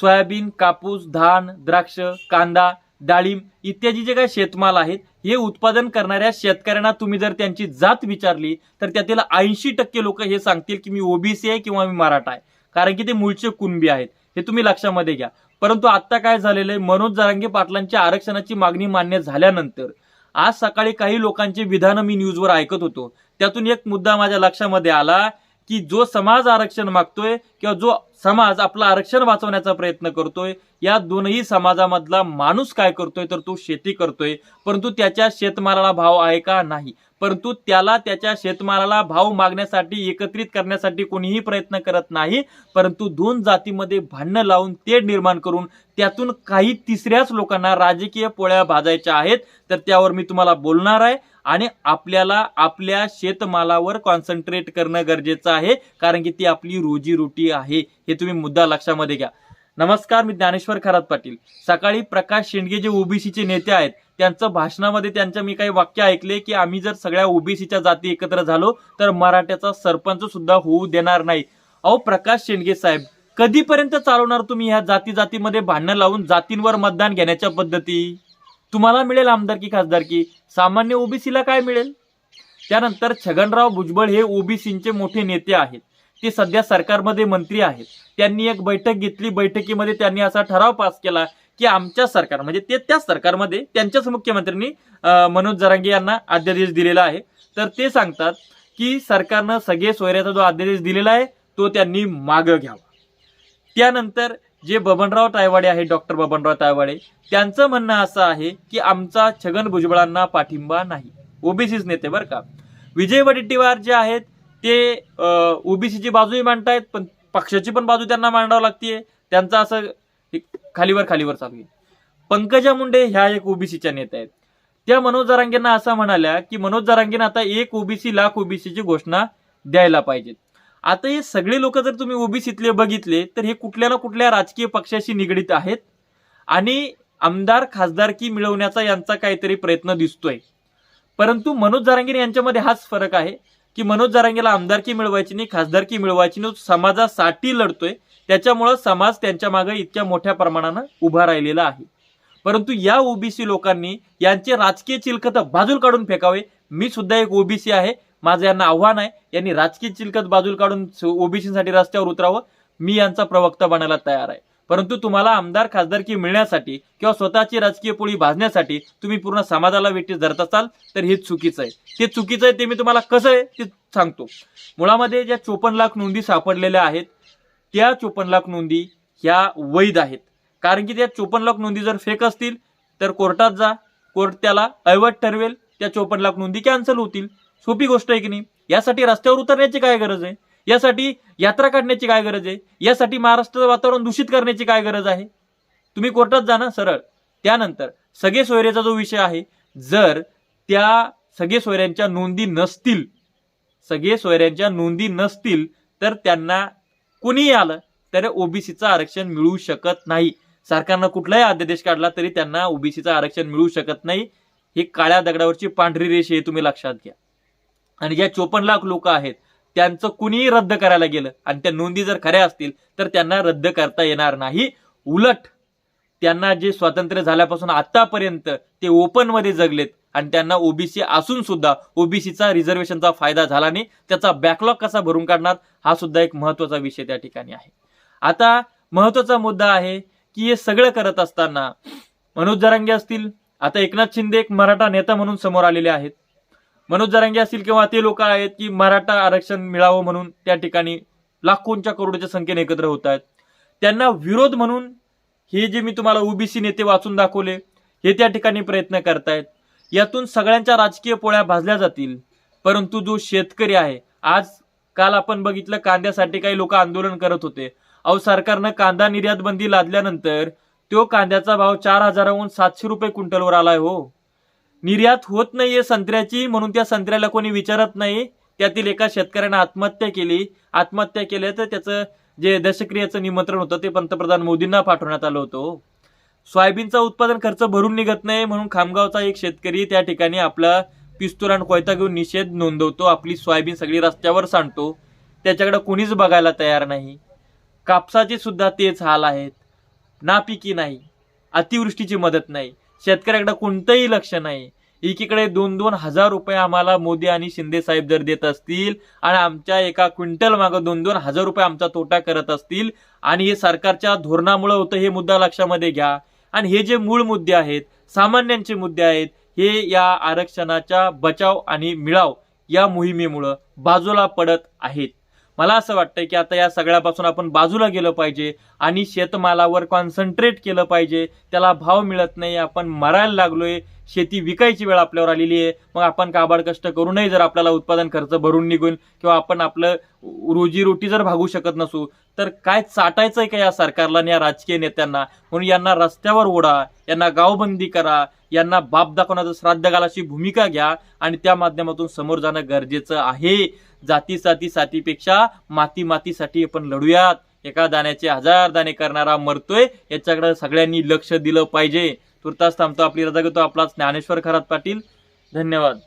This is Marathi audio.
सोयाबीन कापूस धान द्राक्ष कांदा डाळिंब इत्यादी जे काही शेतमाल आहेत हे उत्पादन करणाऱ्या शेतकऱ्यांना तुम्ही जर त्यांची जात विचारली तर त्यातील ऐंशी टक्के लोक हे सांगतील की मी ओबीसी आहे किंवा मी मराठा आहे. कारण की ते मूळचे कुणबी आहेत. हे तुम्ही लक्षामध्ये घ्या. परंतु आत्ता काय झालेलं आहे मनोज जरांगे पाटलांच्या आरक्षणाची मागणी मान्य झाल्यानंतर आज सकाळी काही लोकांचे विधानं मी न्यूजवर ऐकत होतो. त्यातून एक मुद्दा माझ्या लक्षामध्ये आला की जो समाज आरक्षण मागतोय किंवा जो समाज आपला आरक्षण वाचवण्याचा प्रयत्न करतोय. या दोनही समाजामधला माणूस काय करतोय तर तो शेती करतोय. परंतु त्याच्या शेतमालाला भाव आहे का नाही? परंतु त्याला त्याच्या शेतमालाला भाव मागण्यासाठी एकत्रित करण्यासाठी कोणीही प्रयत्न करत नाही. परंतु दोन जातीमध्ये भांडणं लावून ते निर्माण करून त्यातून काही तिसऱ्याच लोकांना राजकीय पोळ्या भाजायच्या आहेत. तर त्यावर मी तुम्हाला बोलणार आहे आणि आपल्याला आपल्या शेतमालावर कॉन्सन्ट्रेट करणं गरजेचं आहे. कारण की ती आपली रोजीरोटी आहे. हे तुम्ही मुद्दा लक्षामध्ये घ्या. नमस्कार मी ज्ञानेश्वर खरात पाटील. सकाळी प्रकाश शेंडगे जे ओबीसीचे नेते आहेत त्यांचं भाषणामध्ये त्यांच्या मी काही वाक्य ऐकले की आम्ही जर सगळ्या ओबीसीच्या जाती एकत्र झालो तर मराठ्याचा सरपंच सुद्धा होऊ देणार नाही. अहो प्रकाश शेंडगे साहेब कधीपर्यंत चालवणार तुम्ही ह्या जाती जातीमध्ये भांडणं लावून जातींवर मतदान घेण्याच्या पद्धती? तुम्हाला मिळेल आमदारकी खासदारकी सामान्य ओबीसीला काय मिळेल? त्यानंतर छगनराव भुजबळ हे ओबीसीचे मोठे नेते आहेत. ते सध्या सरकारमध्ये मंत्री आहेत. त्यांनी एक बैठक घेतली. बैठकीमध्ये त्यांनी असा ठराव पास केला की आमच्या सरकार म्हणजे ते त्याच सरकारमध्ये त्यांच्याच मुख्यमंत्र्यांनी मनोज जरांगे यांना अध्यादेश दिलेला आहे. तर ते सांगतात की सरकारनं सगळे सोयऱ्याचा जो अध्यादेश दिलेला आहे तो त्यांनी मागं घ्यावा. त्यानंतर जे बबनराव तायवाडे आहे डॉक्टर बबनराव तायवाडे त्यांचं म्हणणं असं आहे की आमचा छगन भुजबळांना पाठिंबा नाही. ओबीसीच नेते बरं का. विजय वडेट्टीवार जे आहेत ते ओबीसीची बाजूही मांडतायत पण पक्षाची पण बाजू त्यांना मांडावं लागते त्यांचं असं खालीवर खालीवर चालू आहे. पंकजा मुंडे ह्या एक ओबीसीच्या नेत्या आहेत. त्या मनोज जरांगेंना असं म्हणाल्या की मनोज जरांगेनं आता एक ओबीसी लाख ओबीसीची घोषणा द्यायला पाहिजे आता हे सगळे लोक जर तुम्ही ओबीसीतले बघितले तर हे कुठल्या ना कुठल्या राजकीय पक्षाशी निगडीत आहेत? आणि आमदार खासदारकी मिळवण्याचा यांचा काहीतरी प्रयत्न दिसतोय. परंतु मनोज जरांगीर यांच्यामध्ये हाच फरक आहे. की मनोज जरांगेला आमदारकी मिळवायची नाही खासदारकी मिळवायची नाही समाजासाठी लढतोय. त्याच्यामुळं समाज त्यांच्या मागे इतक्या मोठ्या प्रमाणानं उभा राहिलेला आहे. परंतु या ओबीसी लोकांनी यांचे राजकीय चिलखत बाजूल काढून फेकावे. मी सुद्धा एक ओबीसी आहे. माझं यांना आव्हान आहे. यांनी राजकीय चिलखत बाजूल काढून ओबीसीसाठी रस्त्यावर उतरावं. मी यांचा प्रवक्ता बनायला तयार आहे. परंतु तुम्हाला आमदार खासदारकी मिळण्यासाठी किंवा स्वतःची राजकीय पोळी भाजण्यासाठी तुम्ही पूर्ण समाजाला वेटीस धरत असाल तर हे चुकीचं आहे. ते चुकीचं आहे ते मी तुम्हाला कसं आहे ते सांगतो. मुळामध्ये ज्या चोपन्न लाख नोंदी सापडलेल्या आहेत त्या चोपन्न लाख नोंदी ह्या वैध आहेत. कारण की त्या चोपन्न लाख नोंदी जर फेक असतील तर कोर्टात जा कोर्ट त्याला अवैध ठरवेल त्या चोपन्न लाख नोंदी कॅन्सल होतील. सोपी गोष्ट आहे की नाही? यासाठी रस्त्यावर उतरण्याची काय गरज आहे? यासाठी यात्रा काढण्याची काय गरज आहे? यासाठी महाराष्ट्राचं वातावरण दूषित करण्याची काय गरज आहे? तुम्ही कोर्टात जा ना सरळ. त्यानंतर सगळे सोयऱ्याचा जो विषय आहे जर त्या सगळे सोयऱ्यांच्या नोंदी नसतील सगळे सोयऱ्यांच्या नोंदी नसतील तर त्यांना कुणीही आलं तर ओबीसीचं आरक्षण मिळू शकत नाही. सरकारनं कुठलाही अध्यादेश काढला तरी त्यांना ओबीसीचं आरक्षण मिळू शकत नाही. ही काळ्या दगडावरची पांढरी रेष हे तुम्ही लक्षात घ्या. आणि ज्या चोपन्न लाख लोक आहेत त्यांचं कुणीही रद्द करायला गेलं आणि त्या नोंदी जर खऱ्या असतील तर त्यांना रद्द करता येणार नाही. उलट त्यांना जे स्वातंत्र्य झाल्यापासून आतापर्यंत ते ओपनमध्ये जगलेत आणि त्यांना ओबीसी असून सुद्धा ओबीसीचा रिझर्वेशनचा फायदा झाला नाही. त्याचा बॅकलॉग कसा भरून काढणार हा सुद्धा एक महत्त्वाचा विषय त्या ठिकाणी आहे. आता महत्त्वाचा मुद्दा आहे की हे सगळं करत असताना मनोज जरांगे असतील आता एकनाथ शिंदे एक मराठा नेता म्हणून समोर आलेले आहेत. मनोज जरांगे असतील किंवा ते लोक आहेत की मराठा आरक्षण मिळावं म्हणून त्या ठिकाणी लाखोंच्या करोडच्या संख्येने एकत्र होत आहेत. त्यांना विरोध म्हणून हे जे मी तुम्हाला ओबीसी नेते वाचून दाखवले हे त्या ठिकाणी प्रयत्न करतायत. यातून सगळ्यांच्या राजकीय पोळ्या भाजल्या जातील. परंतु जो शेतकरी आहे आज काल आपण बघितलं कांद्यासाठी काही लोक आंदोलन करत होते. अहो सरकारनं कांदा निर्यात बंदी लादल्यानंतर तो कांद्याचा भाव चार हजाराहून सातशे रुपये क्विंटलवर आलाय हो. निर्यात होत नाहीये संत्र्याची म्हणून त्या संत्र्याला कोणी विचारत नाही. त्यातील एका शेतकऱ्यानं आत्महत्या केली. आत्महत्या केल्या तर त्याचं जे दशक्रियेचं निमंत्रण होतं ते पंतप्रधान मोदींना पाठवण्यात आलं होतं. सोयाबीनचा उत्पादन खर्च भरून निघत नाही म्हणून खामगावचा एक शेतकरी त्या ठिकाणी आपला पिस्तूल आणि कोयता घेऊन निषेध नोंदवतो. आपली सोयाबीन सगळी रस्त्यावर सांडतो. त्याच्याकडे कोणीच बघायला तयार नाही. कापसाचे सुद्धा तेच हाल आहेत. नापिकी नाही. अतिवृष्टीची मदत नाही. शेतकऱ्याकडे कोणतंही लक्ष नाही. एकीकडे दोन दोन हजार रुपये आम्हाला मोदी आणि शिंदे साहेब जर देत असतील आणि आमच्या एका क्विंटल मागं दोन दोन हजार रुपये आमचा तोटा करत असतील आणि हे सरकारच्या धोरणामुळे होतं हे मुद्दा लक्षामध्ये घ्या. आणि हे जे मूळ मुद्दे आहेत सामान्यांचे मुद्दे आहेत हे या आरक्षणाच्या बचाव आणि मिळाव या मोहिमेमुळं बाजूला पडत आहेत. मला असं वाटतं की आता या सगळ्यापासून आपण बाजूला गेलं पाहिजे आणि शेतमालावर कॉन्सन्ट्रेट केलं पाहिजे. त्याला भाव मिळत नाही. आपण मरायला लागलोय. शेती विकायची वेळ आपल्यावर आलेली आहे. मग आपण काबाड कष्ट करूनही जर आपल्याला उत्पादन खर्च भरून निघून किंवा आपण आपलं रोजीरोटी जर भागू शकत नसू तर काय चाटायचं आहे का या सरकारला आणि या राजकीय नेत्यांना? म्हणून यांना रस्त्यावर ओढा यांना गावबंदी करा यांना बाप दाखवण्याचं श्राद्ध घालाची भूमिका घ्या आणि त्या माध्यमातून समोर जाणं गरजेचं आहे. जाती साती साथीपेक्षा माती मातीसाठी आपण लढूयात. एका दाण्याचे हजार दाणे करणारा मरतोय याच्याकडे सगळ्यांनी लक्ष दिलं पाहिजे. तुर्तास थांबतो आपली रजा घेतो. आपला ज्ञानेश्वर खरात पाटील. धन्यवाद.